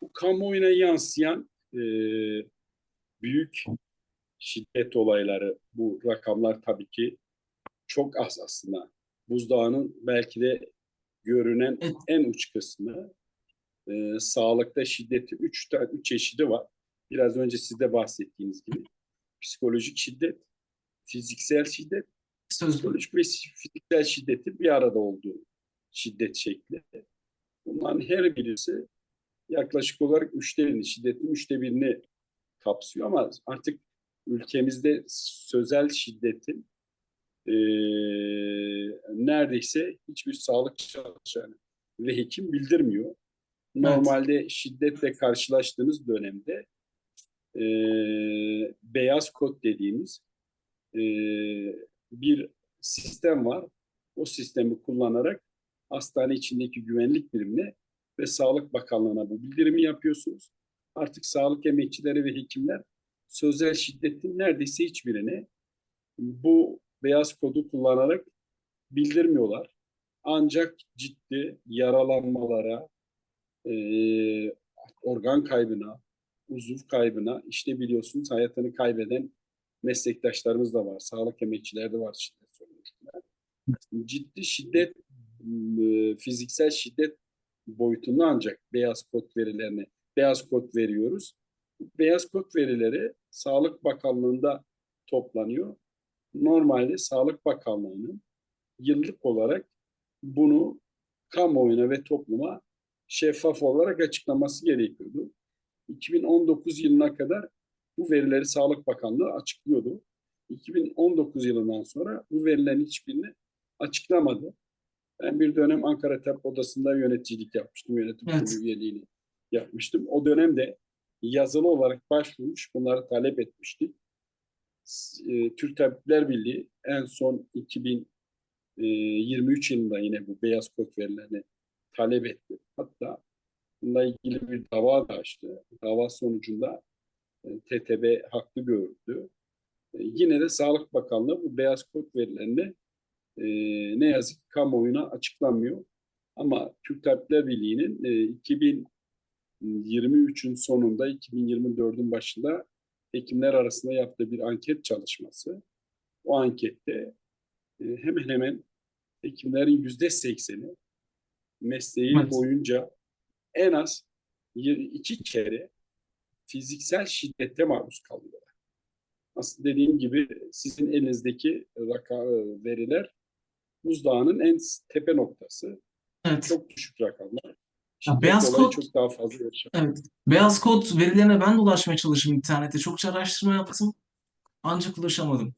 Bu kamuoyuna yansıyan e, büyük şiddet olayları, bu rakamlar tabii ki çok az aslında. Buzdağının belki de görünen Evet. en uç kısmı. E, sağlıkta şiddeti üç, tane, üç çeşidi var. Biraz önce siz de bahsettiğiniz gibi. Psikolojik şiddet, fiziksel şiddet, Sözlü. psikolojik ve fiziksel şiddetin bir arada olduğu şiddet şekli. Bunların her birisi yaklaşık olarak üçte birini, şiddetin üçte birini kapsıyor ama artık ülkemizde sözel şiddetin eee, neredeyse hiçbir sağlık çalışanı ve hekim bildirmiyor. Normalde şiddetle karşılaştığınız dönemde eee, beyaz kod dediğimiz eee, bir sistem var. O sistemi kullanarak hastane içindeki güvenlik birimine ve Sağlık Bakanlığı'na bu bildirimi yapıyorsunuz. Artık sağlık emekçileri ve hekimler sözel şiddetin neredeyse hiçbirini bu beyaz kodu kullanarak bildirmiyorlar. Ancak ciddi yaralanmalara, eee, organ kaybına, uzuv kaybına, işte biliyorsunuz hayatını kaybeden meslektaşlarımız da var. Sağlık emekçileri de var şiddet sorunlarında. Ciddi şiddet, e, fiziksel şiddet boyutunda ancak beyaz kod verilerini, beyaz kod veriyoruz. Beyaz kod verileri Sağlık Bakanlığı'nda toplanıyor. Normalde Sağlık Bakanlığı'nın yıllık olarak bunu kamuoyuna ve topluma şeffaf olarak açıklaması gerekiyordu. 2019 yılına kadar bu verileri Sağlık Bakanlığı açıklıyordu. 2019 yılından sonra bu verilerin hiçbirini açıklamadı. Ben bir dönem Ankara Tabip Odası'nda yöneticilik yapmıştım. Yönetim Evet. kurulu üyeliğini yapmıştım. O dönemde yazılı olarak başvurmuş, bunları talep etmiştik. E, Türk Tabipler Birliği en son 2023 yılında yine bu beyaz kod verilerini talep etti. Hatta bununla ilgili bir dava da açtı. Dava sonucunda e, TTB haklı gördü. E, Yine de Sağlık Bakanlığı bu beyaz kod verilerini e, ne yazık ki kamuoyuna açıklamıyor. Ama Türk Tabipler Birliği'nin e, 2023'ün sonunda, 2024'ün başında hekimler arasında yaptığı bir anket çalışması. O ankette e, hemen hemen hekimlerin yüzde sekseni mesleği Evet. boyunca en az iki kere fiziksel şiddete maruz kalıyorlar. Aslında dediğim gibi sizin elinizdeki raka, veriler buzdağının en tepe noktası. Evet. Çok düşük rakamlar. Ya beyaz kod- çok daha fazla yaşanıyor. Evet. Beyaz kod verilerine ben de ulaşmaya çalıştım internette. Çokça araştırma yaptım. Ancak ulaşamadım.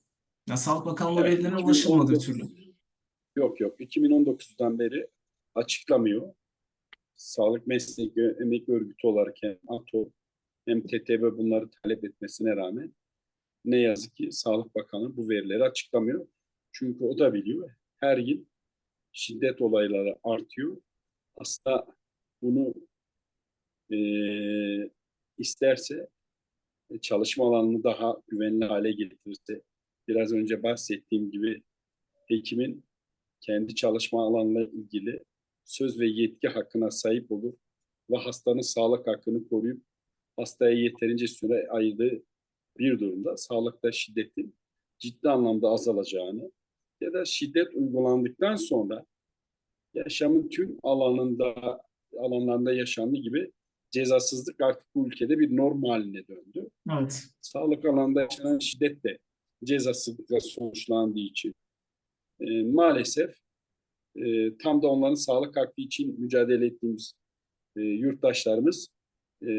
Ya Sağlık Bakanlığı Evet, verilerine ulaşılmadı bir 2019 türlü. Yok yok. 2019'dan beri açıklamıyor. Sağlık Meslek Emek Örgütü olarak hem ATO hem TTB bunları talep etmesine rağmen ne yazık ki Sağlık Bakanı bu verileri açıklamıyor. Çünkü o da biliyor. Her yıl şiddet olayları artıyor. Aslında bunu eee, isterse e, çalışma alanını daha güvenli hale getirirse biraz önce bahsettiğim gibi hekimin kendi çalışma alanıyla ilgili söz ve yetki hakkına sahip olur ve hastanın sağlık hakkını koruyup hastaya yeterince süre ayırdığı bir durumda sağlıkta şiddetin ciddi anlamda azalacağını ya da şiddet uygulandıktan sonra yaşamın tüm alanında alanlarında yaşandığı gibi cezasızlık artık bu ülkede bir norm haline döndü Evet. sağlık alanında yaşanan şiddet de cezasızlıkla sonuçlandığı için e, maalesef e, tam da onların sağlık hakkı için mücadele ettiğimiz e, yurttaşlarımız e,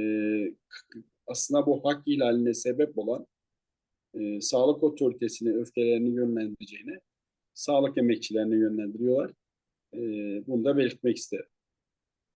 aslında bu hak ihlaline sebep olan e, sağlık otoritesine öfkelerini yönlendireceğine sağlık emekçilerine yönlendiriyorlar. Bunu da belirtmek isterim.